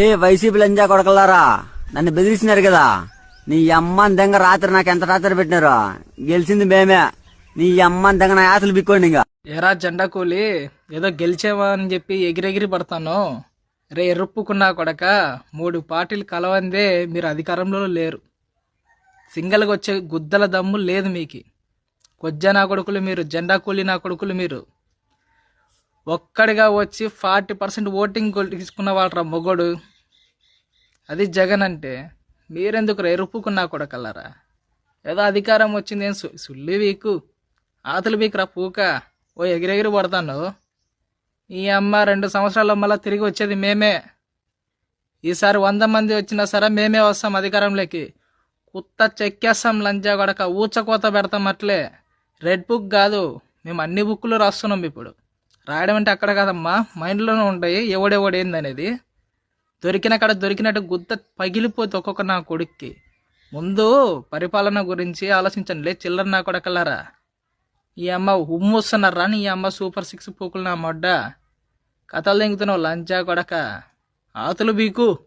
ఏ YCP లంజా కొడకల్లారా? నన్ను బెదిరించినారు కదా. నీ అమ్మని దెంగ రాత్రి నాకు ఎంత రాత్రి పెట్టినారు. గెలిచింది మేమే. నీ అమ్మని దెంగ నా ఆశలు బిక్కోండి ఇంకా. ఎరా జెండా కూలి ఏదో గెలిచేవా అని చెప్పి ఎగిరెగిరి పడతాను? రే ఎరుప్పుకున్నా కొడక మూడు పార్టీలు కలవందే మీరు అధికారంలో లేరు. సింగల్గా వచ్చే గుద్దల దమ్ము లేదు మీకు. కొజ్జ నా కొడుకులు మీరు జెండా కూలి నా కొడుకులు మీరు. ఒక్కడిగా వచ్చి ఫార్టీ పర్సెంట్ ఓటింగ్ తీసుకున్న వాళ్ళరా మొగోడు? అది జగన్ అంటే మీరెందుకు ఎరుపుకున్నా కలరా ఏదో అధికారం వచ్చింది ఏం సుల్లి వీకు. ఆతులు వీకురా పూక. ఓ ఎగిరెగిరి పడతాను. ఈ అమ్మ రెండు సంవత్సరాల్లో మళ్ళీ తిరిగి వచ్చేది మేమే. ఈసారి వంద మంది వచ్చినా సరే మేమే వస్తాం అధికారంలోకి. కుత్త చెక్కేస్తాం లంజా కొడక ఊచకోత పెడతాం అట్లే. రెడ్ బుక్ కాదు. మేము అన్ని బుక్కులు రాస్తున్నాం ఇప్పుడు. రాయడం అంటే అక్కడ కాదమ్మా. మైండ్లోనే ఉంటాయి. ఎవడెవడేంది అనేది దొరికిన కాడ దొరికినట్టు గుద్ద పగిలిపోతే ఒక్కొక్క నా కొడుక్కి. ముందు పరిపాలన గురించి ఆలోచించండి. లే చిల్లర నా కొడకల్లారా ఈ అమ్మ ఉమ్మొస్తున్నారా నీ అమ్మ సూపర్ సిక్స్ పూకులు నా మొడ్డ. కథలు దింగుతున్నావు లంచా కొడక. ఆతులు బీకు.